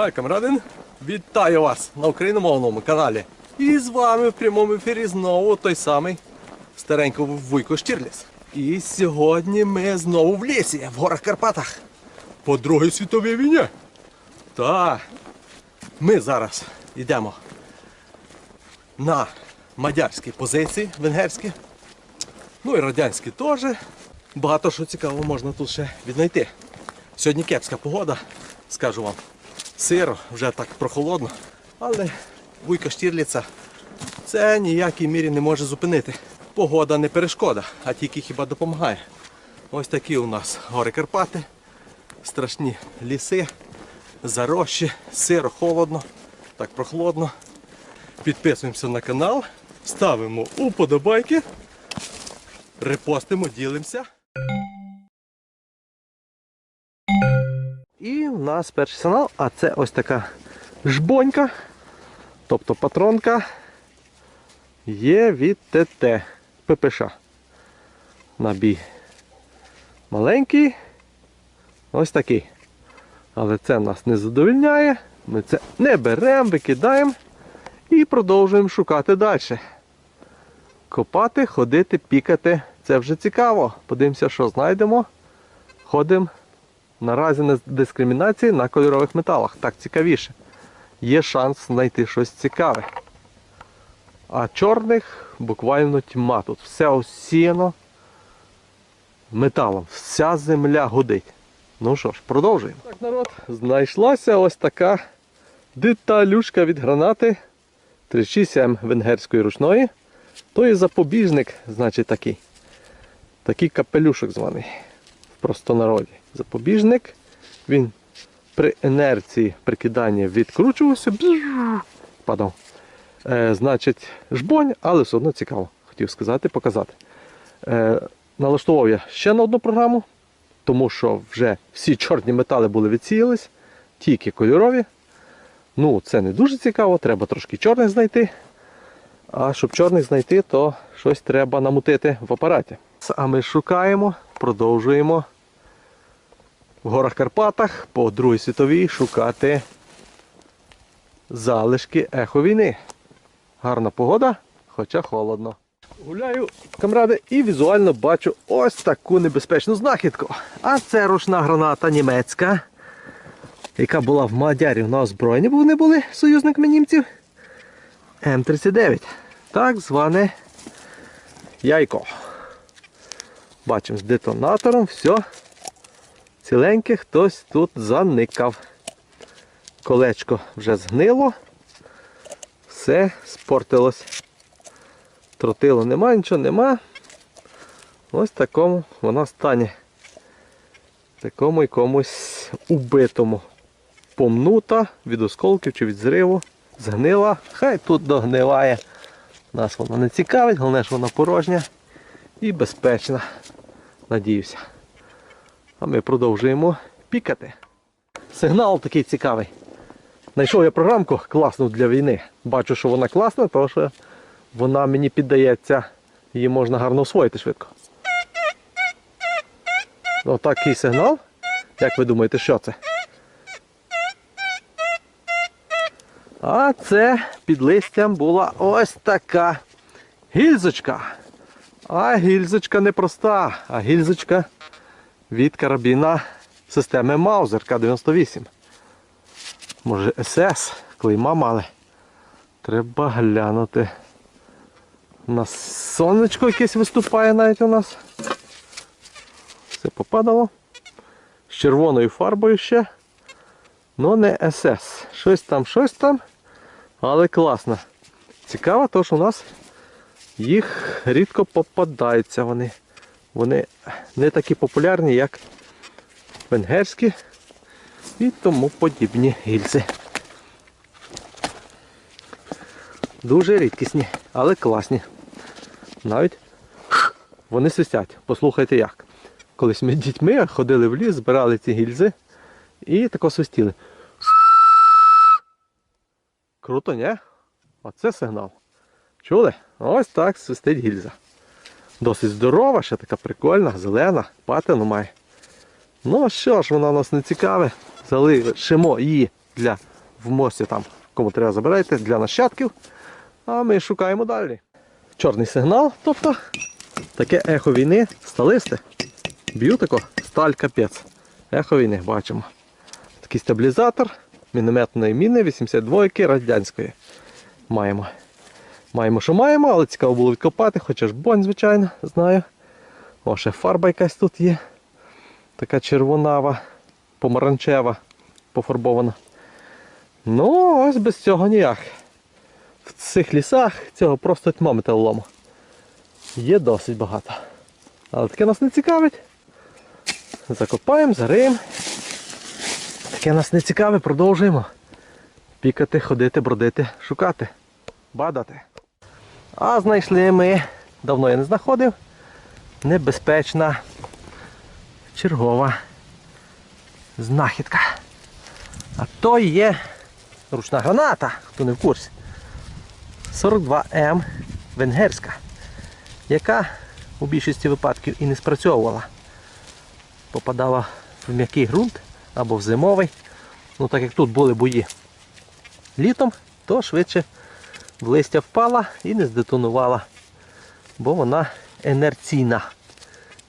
Хай, камрадин! Вітаю вас на україномовному каналі. І з вами в прямому ефірі знову той самий старенький Вуйко Штірліс. І сьогодні ми знову в лісі, в горах Карпатах. По Другій світовій війні. Так. Ми зараз йдемо на мадярські позиції венгерські. Ну і радянські теж. Багато що цікавого можна тут ще віднайти. Сьогодні кепська погода, скажу вам. Сиро, вже так прохолодно. Але вуйка Штірліца це ніякій мірі не може зупинити. Погода не перешкода, а тільки хіба допомагає. Ось такі у нас гори Карпати, страшні ліси, зарощі, сиро, холодно, так прохолодно. Підписуємося на канал, ставимо уподобайки, репостимо, ділимося. І в нас перший сигнал, а це ось така жбонька, тобто патронка є від ТТ ППШ. Набій маленький, ось такий. Але це нас не задовільняє. Ми це не беремо, викидаємо і продовжуємо шукати далі. Копати, ходити, пікати. Це вже цікаво. Подивимося, що знайдемо. Ходимо. Наразі не дискримінації на кольорових металах. Так цікавіше. Є шанс знайти щось цікаве. А чорних буквально тьма. Тут все осіяно металом. Вся земля гудить. Ну що ж, продовжуємо. Так, народ, знайшлася ось така деталюшка від гранати 36М венгерської ручної. То є запобіжник, значить такий. Такий капелюшок званий в простонароді. Запобіжник. Він при інерції прикидання відкручувався, бзж, падав. Е, значить, жбонь, але все одно цікаво, хотів сказати, показати. Е, налаштував я ще на одну програму, тому що вже всі чорні метали були відсіялись, тільки кольорові. Ну, це не дуже цікаво, треба трошки чорних знайти. А щоб чорних знайти, то щось треба намутити в апараті. А ми шукаємо, продовжуємо в горах Карпатах по Другій світовій шукати залишки ехо війни. Гарна погода, хоча холодно. Гуляю, камради, і візуально бачу ось таку небезпечну знахідку. А це ручна граната німецька, яка була в Мадярі на озброєнні, бо вони були союзниками німців. М39. Так зване яйко. Бачимо з детонатором, все. Ціленьке хтось тут заникав. Колечко вже згнило. Все спортилось. Тротило нема, нічого нема. Ось в такому воно стані. Такому якомусь убитому. Помнута від осколків чи від зриву. Згнила. Хай тут догниває. Нас воно не цікавить, головне, що вона порожня і безпечна. Надіюся. А ми продовжуємо пікати. Сигнал такий цікавий. Знайшов я програмку класну для війни. Бачу, що вона класна, тому що вона мені піддається, її можна гарно освоїти швидко. Отакий сигнал. Як ви думаєте, що це? А це під листям була ось така гільзочка. А гільзочка не проста, а гільзочка від карабіна системи Маузер К-98. Може СС, клейма мали. Треба глянути. У нас сонечко якесь виступає навіть у нас. Все попадало. З червоною фарбою ще. Ну не СС. Щось там, щось там. Але класно. Цікаво, то що у нас їх рідко попадаються вони. Вони не такі популярні, як венгерські і тому подібні гільзи. Дуже рідкісні, але класні. Навіть вони свистять. Послухайте як. Колись ми з дітьми ходили в ліс, збирали ці гільзи і тако свистіли. Круто, ні? Оце сигнал. Чули? Ось так свистить гільза. Досить здорова, ще така прикольна, зелена, патину має. Ну що ж, вона у нас не цікаве. Залишимо її для в мості там, кому треба забирайте для нащадків. А ми шукаємо далі. Чорний сигнал, тобто таке ехо війни, сталисте. Б'ю тако, сталь капець. Ехо війни бачимо. Такий стабілізатор мінометної міни 82 радянської. Маємо. Маємо, що маємо, але цікаво було відкопати, хоча ж бонь, звичайно, знаю. О, ще фарба якась тут є. Така червонава, помаранчева, пофарбована. Ну, ось без цього ніяк. В цих лісах цього просто тьма металолому. Є досить багато. Але таке нас не цікавить. Закопаємо, зариємо. Таке нас не цікаве, продовжуємо. Пікати, ходити, бродити, шукати, бадати. А знайшли ми, давно я не знаходив, небезпечна чергова знахідка. А то є ручна граната, хто не в курсі. 42М венгерська, яка у більшості випадків і не спрацьовувала. Попадала в м'який ґрунт або в зимовий. Ну так як тут були бої літом, то швидше в листя впала і не здетонувала, бо вона інерційна.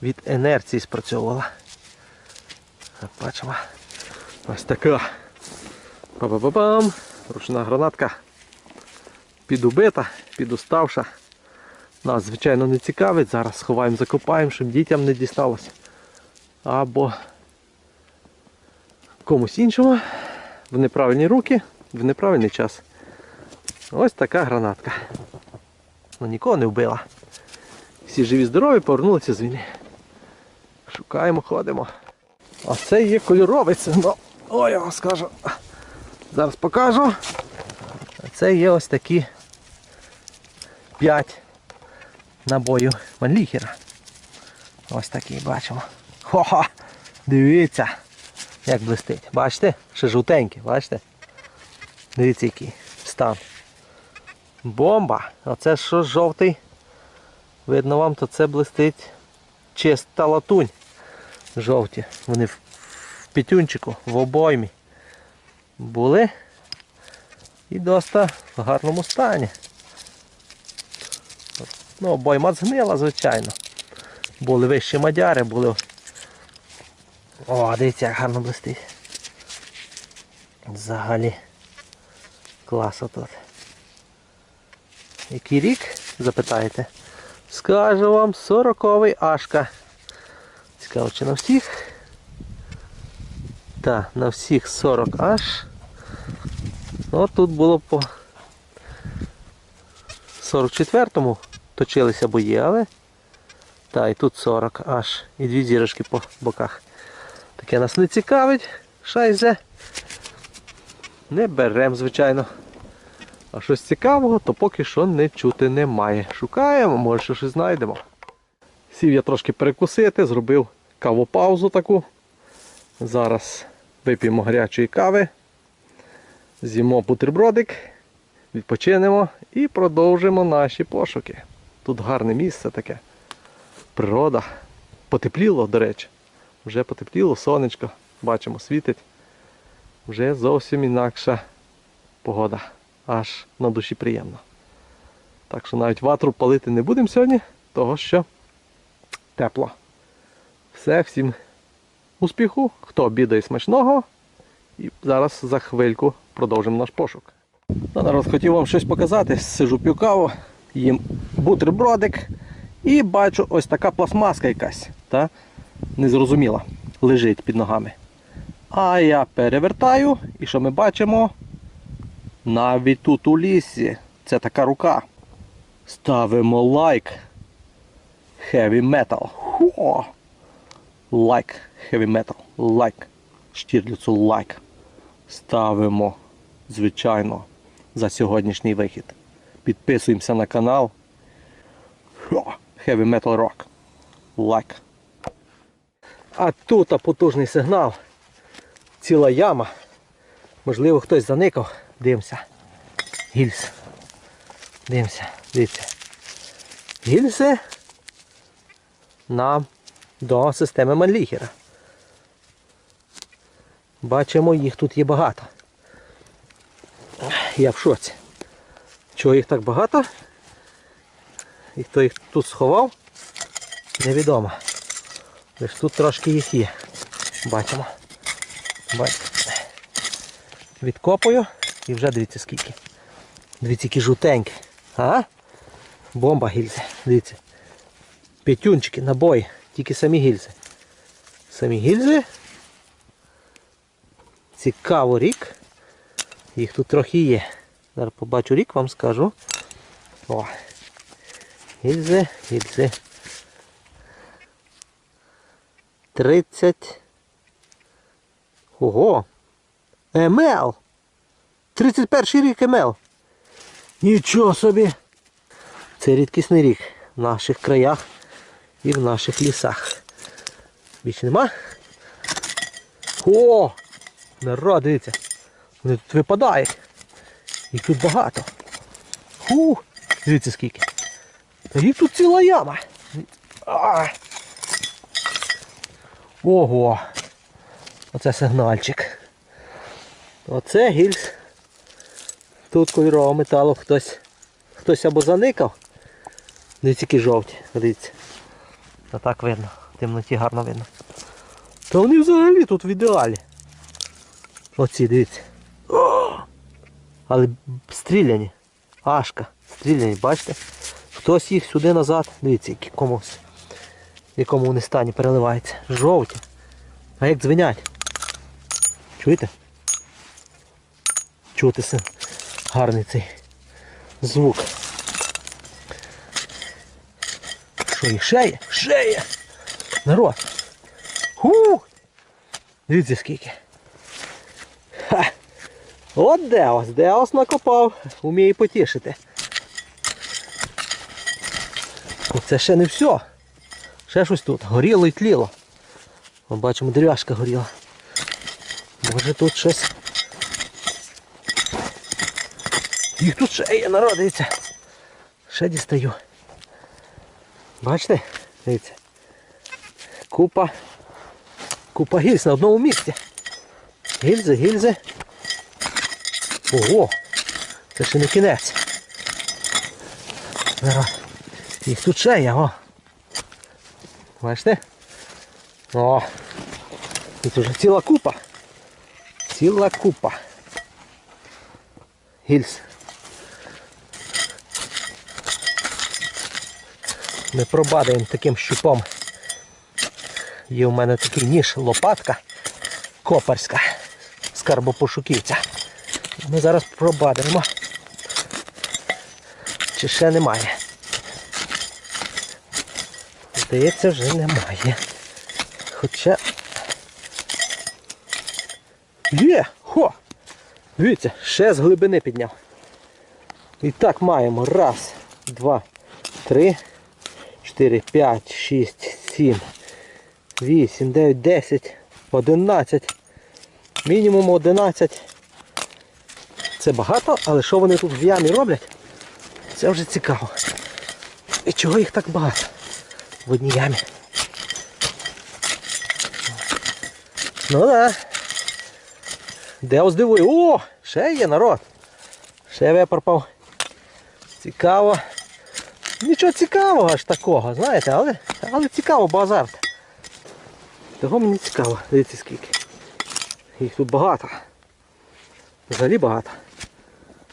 Від інерції спрацьовувала. Бачимо. Ось така. Па-па-па-пам. Ручна гранатка. Підубита, підуставша. Нас, звичайно, не цікавить. Зараз сховаємо, закопаємо, щоб дітям не дісталося. Або комусь іншому в неправильні руки, в неправильний час. Ось така гранатка. Ну нікого не вбила. Всі живі здорові повернулися з війни. Шукаємо, ходимо. А це є кольоровий сигнал. Ой, я вам скажу. Зараз покажу. А Це є ось такі 5 набоїв Манліхера. Ось такі бачимо. Хо-хо! Дивіться, як блистить. Бачите? Ще жовтенькі, бачите? Дивіться який стан. Бомба! Оце що жовтий. Видно вам, то це блистить чиста латунь. Жовті. Вони в, пітюнчику, в обоймі були і доста в гарному стані. Ну, обойма згнила, звичайно. Були вищі мадяри, були. О, дивіться, як гарно блистить. Взагалі. Клас тут. Який рік, запитаєте? Скажу вам 40-й Ашка. Цікаво, чи на всіх? Так, на всіх 40 аж. Ну, тут було по 44-му точилися бої, але та і тут 40 аж. І дві зірочки по боках. Таке нас не цікавить, шайзе. Не беремо, звичайно. А щось цікавого, то поки що не чути немає. Шукаємо, може що щось знайдемо. Сів я трошки перекусити, зробив кавопаузу таку. Зараз вип'ємо гарячої кави, з'їмо бутербродик, відпочинемо і продовжимо наші пошуки. Тут гарне місце таке. Природа. Потепліло, до речі. Вже потепліло, сонечко, бачимо, світить. Вже зовсім інакша погода. Аж на душі приємно. Так що навіть ватру палити не будемо сьогодні, того що тепло. Все, всім успіху, хто обідає смачного. І зараз за хвильку продовжимо наш пошук. Ну, народ, хотів вам щось показати. Сижу п'ю каву, їм бутербродик і бачу ось така пластмаска якась. Та? Незрозуміла. Лежить під ногами. А я перевертаю і що ми бачимо? Навіть тут у лісі. Це така рука. Ставимо лайк. Heavy metal. Хо! Лайк. Heavy metal. Лайк. Штірліцу лайк. Ставимо, звичайно, за сьогоднішній вихід. Підписуємося на канал. Хо! Heavy Metal Rock. Лайк. А тут потужний сигнал. Ціла яма. Можливо, хтось заникав. Дивимося. Гільз. Дивимося. Дивіться. Гільзи нам до системи Манліхера. Бачимо, їх тут є багато. Я в шоці. Чого їх так багато? І хто їх тут сховав, невідомо. Лиш тут трошки їх є. Бачимо. Бачите. Відкопую і вже дивіться скільки. Дивіться, які жовтенькі. А? Бомба гільзи. Дивіться. П'ятюнчики, набої. Тільки самі гільзи. Самі гільзи. Цікаво рік. Їх тут трохи є. Зараз побачу рік, вам скажу. О. Гільзи, гільзи. 30. Ого! МЛ! 31 рік МЛ. Нічого собі! Це рідкісний рік в наших краях і в наших лісах. Більше нема? О! Народ, дивіться. Вони тут випадають. Їх тут багато. Ху! Дивіться скільки. Та їх тут ціла яма. А! Ого! Оце сигнальчик. Оце гільз. Тут кольорового металу хтось хтось або заникав. Дивіться, які жовті, дивіться. А так видно, в темноті гарно видно. Та вони взагалі тут в ідеалі. Оці, дивіться. О! Але стріляні. Ашка. Стріляні, бачите? Хтось їх сюди назад. Дивіться, які комусь. Якому вони стані переливаються. Жовті. А як дзвенять? Чуєте? Чути син. Гарний цей звук. Що їх ще є? Ще є! Народ! Ху! Дивіться скільки. Ха! От Деос, Деос накопав, уміє потішити. Це ще не все. Ще щось тут. Горіло і тліло. Бачимо, дерев'яшка горіла. Може тут щось. Їх тут ще є, народ. Ще дістаю. Бачите? Дивіться. Купа. Купа гільз на одному місці. Гільзи, гільзи. Ого! Це ще не кінець. Народ. Їх тут ще є, о. Бачите? О! Тут вже ціла купа. Ціла купа. Гільз. Ми пробадаємо таким щупом. Є у мене такий ніж, лопатка копарська, скарбопошуківця. Ми зараз пробадаємо. Чи ще немає? Здається, вже немає. Хоча... Є! Хо! Дивіться, ще з глибини підняв. І так маємо. Раз, два, три, чотири, п'ять, шість, сім, вісім, дев'ять, десять, одинадцять. Мінімум одинадцять. Це багато, але що вони тут в ямі роблять? Це вже цікаво. І чого їх так багато в одній ямі? Ну да. Де здивує? О! Ще є народ. Ще випарпав. Цікаво. Нічого цікавого аж такого, знаєте, але але цікаво, бо азарт. Того мені цікаво. Дивіться скільки. Їх тут багато. Взагалі багато.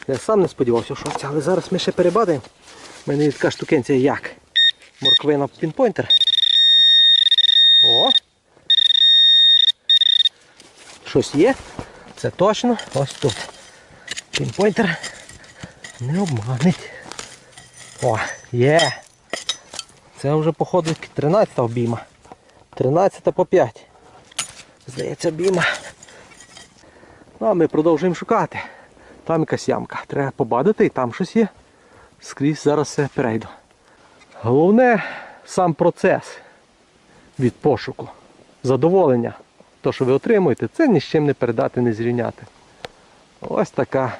Я сам не сподівався, що це, але зараз ми ще перебадаємо. У мене є така штукенція як. Морквина пінпойнтер. О! Щось є. Це точно ось тут. Пінпойнтер не обманить. О, є. Це вже походу 13 обійма. 13 по 5. Здається, обійма. Ну а ми продовжуємо шукати. Там якась ямка. Треба побадити і там щось є. Скрізь зараз все перейду. Головне сам процес від пошуку. Задоволення. То, що ви отримуєте, це ні з чим не передати, не зрівняти. Ось така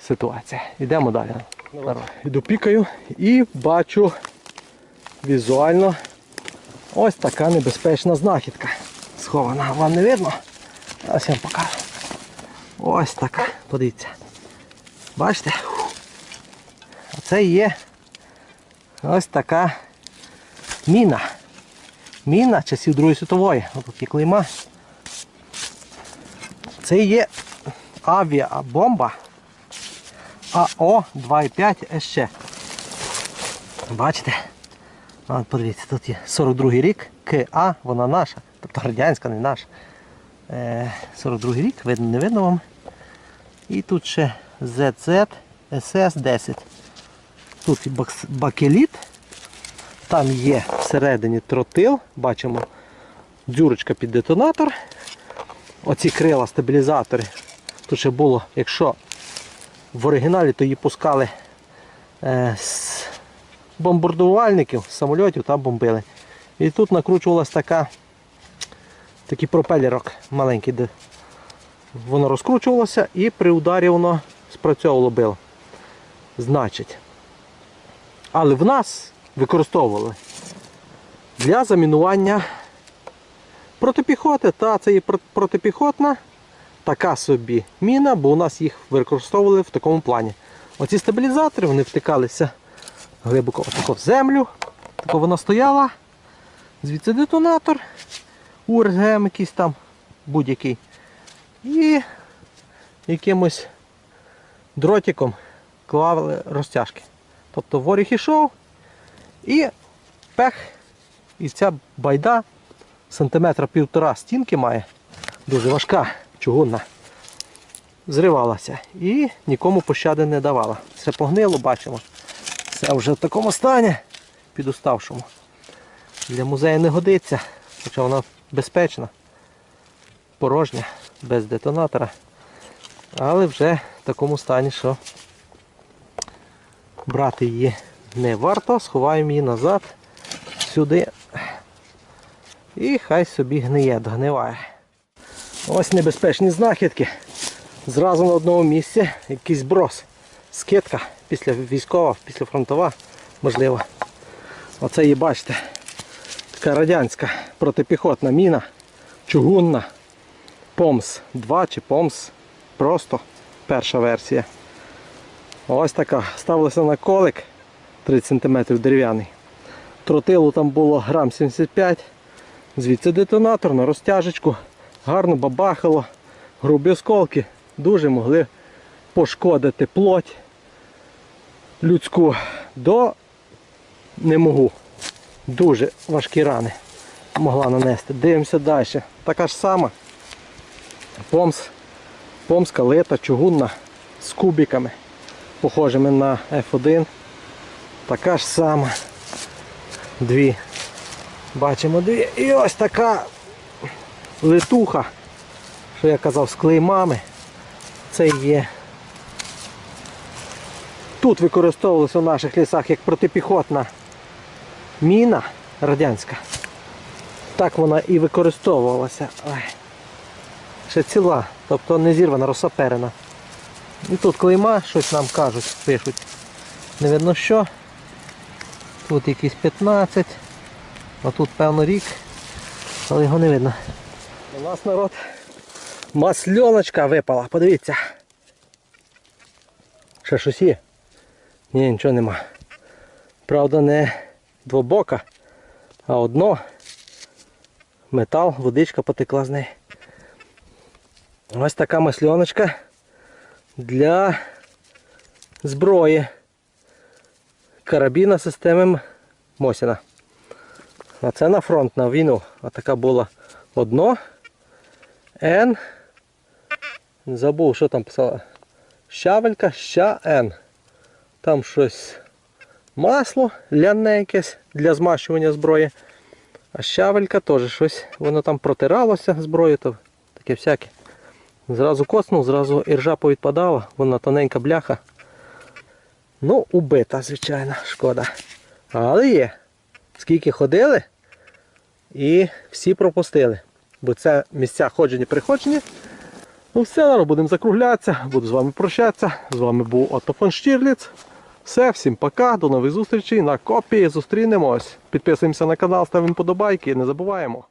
ситуація. Йдемо далі. Іду пікаю і бачу візуально ось така небезпечна знахідка. Схована, вам не видно? Зараз я вам покажу. Ось така, подивіться. Бачите? Це є ось така міна. Міна часів Другої світової. Ось тут є клейма. Це є авіабомба АО 2,5 СЧ. Бачите? От подивіться, тут є 42-й рік, КА, вона наша, тобто радянська, не наша. Е, 42 рік, видно, не видно вам. І тут ще ZZ SS10. Тут бакеліт, там є всередині тротил, бачимо дзюрочка під детонатор. Оці крила стабілізатори. Тут ще було, якщо в оригіналі, то її пускали е, з бомбардувальників, з самольотів там бомбили. І тут накручувалась така, такий пропелерок маленький, де воно розкручувалося і при ударі воно спрацьовувало било. Значить. Але в нас використовували для замінування протипіхоти. Та це про- протипіхотна така собі міна, бо у нас їх використовували в такому плані. Оці стабілізатори вони втикалися глибоко отако в землю. Тако вона стояла. Звідси детонатор, УРГМ якийсь там будь-який. І якимось дротиком клали розтяжки. Тобто воріг ішов і пех, і ця байда сантиметра півтора стінки має, дуже важка, чугунна. Зривалася і нікому пощади не давала. Все погнило, бачимо. Все вже в такому стані, підуставшому. Для музею не годиться, хоча вона безпечна, порожня, без детонатора. Але вже в такому стані, що брати її не варто, сховаємо її назад сюди. І хай собі гниє, догниває. Ось небезпечні знахідки. Зразу на одному місці якийсь брос. Скидка після військова, після фронтова, можливо. Оце її бачите. Така радянська протипіхотна міна, чугунна. Помс 2 чи Помс. Просто перша версія. Ось така. Ставилася на колик 30 см дерев'яний. Тротилу там було грам 75 Звідси детонатор на розтяжечку. Гарно бабахало. Грубі осколки дуже могли пошкодити плоть людську. До не можу. Дуже важкі рани могла нанести. Дивимося далі. Така ж сама. Помс, помска лита, чугунна з кубиками, похожими на F1. Така ж сама. Дві. Бачимо дві. І ось така литуха, що я казав, з клеймами. Це є. Тут використовувалося в наших лісах як протипіхотна міна радянська. Так вона і використовувалася. Ой. Ще ціла, тобто не зірвана, розсаперена. І тут клейма, щось нам кажуть, пишуть. Не видно що. Тут якісь 15. А тут певно рік, але його не видно. У нас народ масльоночка випала, подивіться. Ще щось є? Ні, нічого нема. Правда, не двобока, а одно. Метал, водичка потекла з неї. Ось така масльоночка для зброї. Карабіна системи Мосіна. А це на фронт, на війну. А така була одно. Н. Забув, що там писала. Щавелька, ща Н. Там щось масло ляне якесь для змащування зброї. А щавелька теж щось, воно там протиралося зброю, то таке всяке. Зразу коцнув, зразу іржа повідпадала, вона тоненька бляха. Ну, убита, звичайно, шкода. Але є. Скільки ходили і всі пропустили. Бо це місця ходження приходження. Ну все, зараз будемо закруглятися, буду з вами прощатися. З вами був Отто фон Штірліц. Все, всім пока, до нових зустрічей на копії. Зустрінемось. Підписуємося на канал, ставимо подобайки і не забуваємо.